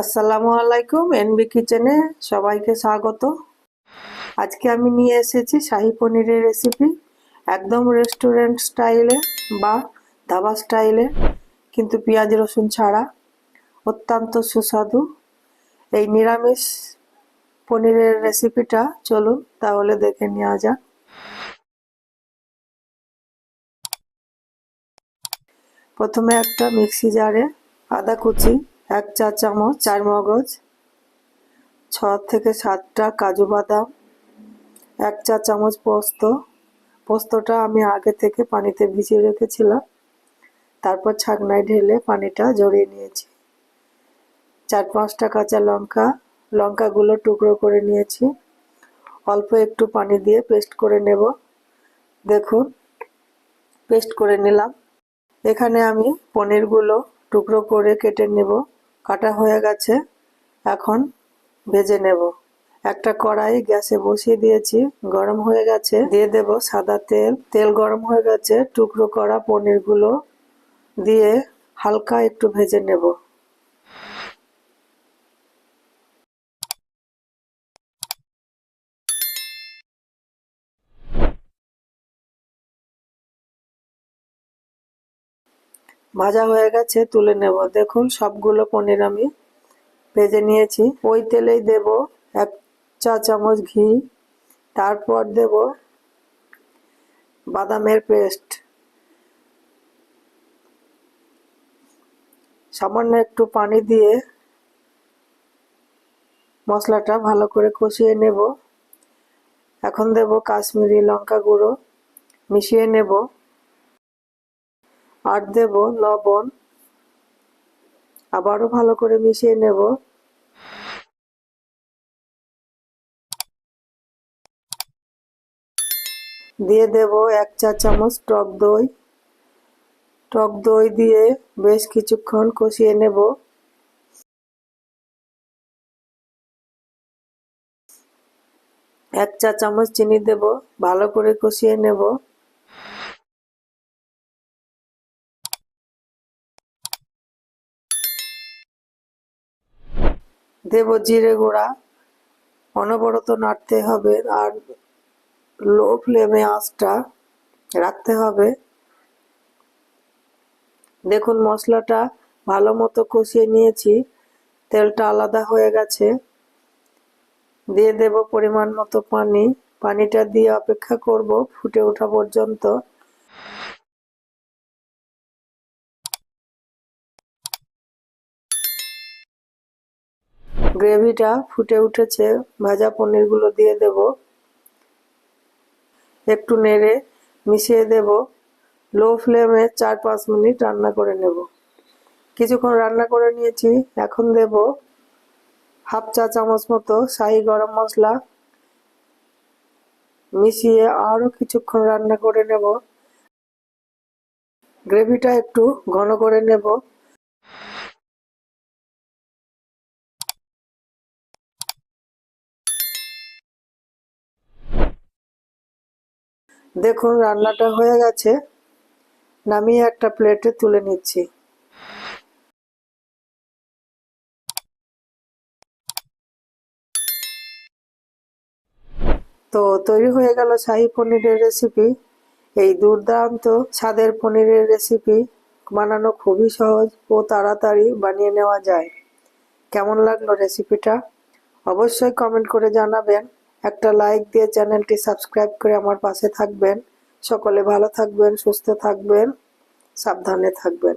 আসসালামু আলাইকুম, এনবি কিচেনে সবাইকে স্বাগত। আজকে আমি নিয়ে এসেছি শাহি পনিরের রেসিপি একদম রেস্টুরেন্ট স্টাইলে বা ধাবা স্টাইলে কিন্তু পেঁয়াজ, রসুন ছাড়া। অত্যন্ত সুস্বাদু। এই নিরামিষ পনিরের রেসিপিটা চলুন তাহলে দেখে নেওয়া যাক। প্রথমে একটা মিক্সি জারে আদা কুচি এক চা চামচ, চার মগজ, ছ থেকে সাতটা কাজু বাদাম, এক চা চামচ পোস্ত। পোস্তটা আমি আগে থেকে পানিতে ভিজিয়ে রেখেছিলাম। তারপর ছাকনায় ঢেলে পানিটা জড়িয়ে নিয়েছি। চার পাঁচটা কাঁচা লঙ্কা, লঙ্কাগুলো টুকরো করে নিয়েছি। অল্প একটু পানি দিয়ে পেস্ট করে নেব। দেখুন, পেস্ট করে নিলাম। এখানে আমি পনিরগুলো টুকরো করে কেটে নেব। কাটা হয়ে গেছে। এখন ভেজে নেব। একটা কড়াই গ্যাসে বসিয়ে দিয়েছি, গরম হয়ে গেছে। দিয়ে দেব সাদা তেল। তেল গরম হয়ে গেছে, টুকরো করা পনিরগুলো দিয়ে হালকা একটু ভেজে নেব। ভাজা হয়ে গেছে, তুলে নেব। দেখুন, সবগুলো পনির আমি ভেজে নিয়েছি। ওই তেলেই দেব এক চা চামচ ঘি। তারপর দেব বাদামের পেস্ট। সামান্য একটু পানি দিয়ে মশলাটা ভালো করে কষিয়ে নেব। এখন দেব কাশ্মীরি লঙ্কা গুঁড়ো। মিশিয়ে নেব। আর দেব লবণ। আবারও ভালো করে মিশিয়ে নেব। দিয়ে দেব এক চা চামচ টক দই। টক দই দিয়ে বেশ কিছুক্ষণ কষিয়ে নেব। এক চা চামচ চিনি দেব, ভালো করে কষিয়ে নেব। দেব জিরে গুঁড়া অনবরত নাড়তে হবে আর লো ফ্লেমে আঁচটা রাখতে হবে। দেখুন, মশলাটা ভালো মতো কষিয়ে নিয়েছি, তেলটা আলাদা হয়ে গেছে। দিয়ে দেব পরিমাণ মতো পানি। পানিটা দিয়ে অপেক্ষা করব ফুটে ওঠা পর্যন্ত। গ্রেভিটা ফুটে উঠেছে, ভাজা পনিরগুলো দিয়ে দেব। একটু নেড়ে মিশিয়ে দেব। লো ফ্লেমে চার পাঁচ মিনিট রান্না করে নেব। কিছুক্ষণ রান্না করে নিয়েছি, এখন দেব হাফ চা চামচ মতো শাহি গরম মশলা। মিশিয়ে আরও কিছুক্ষণ রান্না করে নেব। গ্রেভিটা একটু ঘন করে নেব। দেখুন, রান্নাটা হয়ে গেছে। নামিয়ে একটা প্লেটে তুলে নিচ্ছি। তো তৈরি হয়ে গেল শাহি পনিরের রেসিপি এই দুর্দান্ত স্বাদের পনিরের রেসিপি বানানো খুবই সহজ ও তাড়াতাড়ি বানিয়ে নেওয়া যায়। কেমন লাগল রেসিপিটা অবশ্যই কমেন্ট করে জানাবেন। একটা লাইক দিয়ে চ্যানেলটি সাবস্ক্রাইব করে আমার পাশে থাকবেন। সকলে ভালো থাকবেন, সুস্থ থাকবেন, সাবধানে থাকবেন।